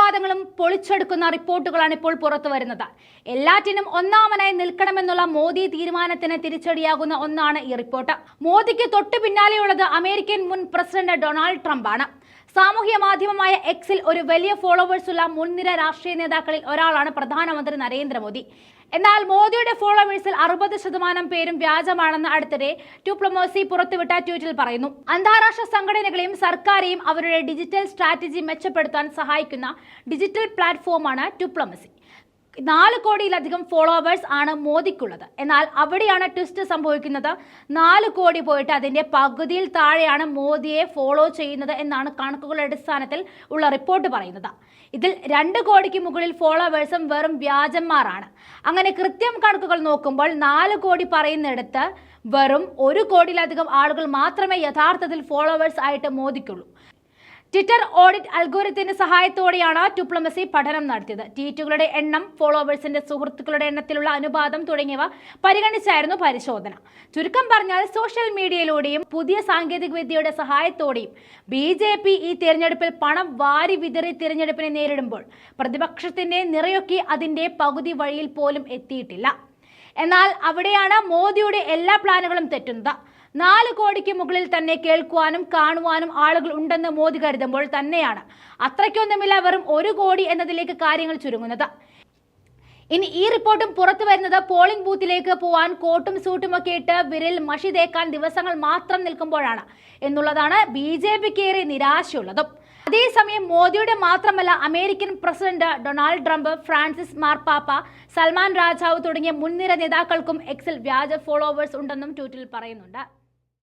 വാദങ്ങളും പൊളിച്ചെടുക്കുന്ന റിപ്പോർട്ടുകളാണ് ഇപ്പോൾ പുറത്തു വരുന്നത്. എല്ലാറ്റിനും ഒന്നാമനായി നിൽക്കണമെന്നുള്ള മോദി തീരുമാനത്തിന് തിരിച്ചടിയാകുന്ന ഒന്നാണ് ഈ റിപ്പോർട്ട്. മോദിക്ക് തൊട്ടു പിന്നാലെയുള്ളത് അമേരിക്കൻ മുൻ പ്രസിഡന്റ് ഡൊണാൾഡ് ട്രംപാണ്. സാമൂഹ്യ മാധ്യമമായ എക്സിൽ ഒരു വലിയ ഫോളോവേഴ്സുള്ള മുൻനിര രാഷ്ട്രീയ നേതാക്കളിൽ ഒരാളാണ് പ്രധാനമന്ത്രി നരേന്ദ്രമോദി. എന്നാൽ മോദിയുടെ ഫോളോവേഴ്സിൽ അറുപത് ശതമാനം പേരും വ്യാജമാണെന്ന് അടുത്തിടെ ടുപ്ലമോസി പുറത്തുവിട്ട ട്വീറ്റിൽ പറയുന്നു. അന്താരാഷ്ട്ര സംഘടനകളെയും സർക്കാരെയും അവരുടെ ഡിജിറ്റൽ സ്ട്രാറ്റജി മെച്ചപ്പെടുത്താൻ സഹായിക്കുന്ന ഡിജിറ്റൽ പ്ലാറ്റ്ഫോമാണ് ടുപ്ലമസി നാല് കോടിയിലധികം ഫോളോവേഴ്സ് ആണ് മോദിക്കുള്ളത്. എന്നാൽ അവിടെയാണ് ട്വിസ്റ്റ് സംഭവിക്കുന്നത്. നാല് കോടി പോയിട്ട് അതിന്റെ പകുതിയിൽ താഴെയാണ് മോദിയെ ഫോളോ ചെയ്യുന്നത് എന്നാണ് കണക്കുകളുടെ അടിസ്ഥാനത്തിൽ ഉള്ള റിപ്പോർട്ട് പറയുന്നത്. ഇതിൽ രണ്ട് കോടിക്ക് മുകളിൽ ഫോളോവേഴ്സും വെറും വ്യാജന്മാരാണ്. അങ്ങനെ കൃത്യം കണക്കുകൾ നോക്കുമ്പോൾ നാല് കോടി പറയുന്നിടത്ത് വെറും ഒരു കോടിയിലധികം ആളുകൾ മാത്രമേ യഥാർത്ഥത്തിൽ ഫോളോവേഴ്സ് ആയിട്ട് മോദിക്കുള്ളൂ. ട്വിറ്റർ ഓഡിറ്റ് അൽഗോരിത്തിന്റെ സഹായത്തോടെയാണ് ടുപ്ലമസി പഠനം നടത്തിയത്. ട്വീറ്റുകളുടെ എണ്ണം ഫോളോവേഴ്സിന്റെ സുഹൃത്തുക്കളുടെ എണ്ണത്തിലുള്ള അനുപാതം തുടങ്ങിയവ പരിഗണിച്ചായിരുന്നു പരിശോധന. ചുരുക്കം പറഞ്ഞാൽ സോഷ്യൽ മീഡിയയിലൂടെയും പുതിയ സാങ്കേതിക വിദ്യയുടെ സഹായത്തോടെയും ബി ജെ പി ഈ തിരഞ്ഞെടുപ്പിൽ പണം വാരി വിതറി തിരഞ്ഞെടുപ്പിനെ നേരിടുമ്പോൾ പ്രതിപക്ഷത്തിന്റെ നിറയൊക്കെ അതിന്റെ പകുതി വഴിയിൽ പോലും എത്തിയിട്ടില്ല. എന്നാൽ അവിടെയാണ് മോദിയുടെ എല്ലാ പ്ലാനുകളും തെറ്റുന്നത്. നാല് കോടിക്ക് മുകളിൽ തന്നെ കേൾക്കുവാനും കാണുവാനും ആളുകൾ ഉണ്ടെന്ന് മോദി കരുതുമ്പോൾ തന്നെയാണ്. അത്രയ്ക്കൊന്നുമില്ല വെറും ഒരു കോടി എന്നതിലേക്ക് കാര്യങ്ങൾ ചുരുങ്ങുന്നത്. ഇനി ഈ റിപ്പോർട്ടും പുറത്തു വരുന്നത് പോളിംഗ് ബൂത്തിലേക്ക് പോവാൻ കോട്ടും സൂട്ടും ഒക്കെ ഇട്ട് വിരൽ മഷി തേക്കാൻ ദിവസങ്ങൾ മാത്രം നിൽക്കുമ്പോഴാണ് എന്നുള്ളതാണ് ബി ജെ പിക്ക് ഏറെ നിരാശയുള്ളതും. അതേസമയം മോദിയുടെ മാത്രമല്ല American president Donald Trump Francis മാർപ്പാപ്പ സൽമാൻ രാജാവ് തുടങ്ങിയ മുൻനിര നേതാക്കൾക്കും എക്സിൽ വ്യാജ ഫോളോവേഴ്സ് ഉണ്ടെന്നും ട്വീറ്റിൽ പറയുന്നുണ്ട്.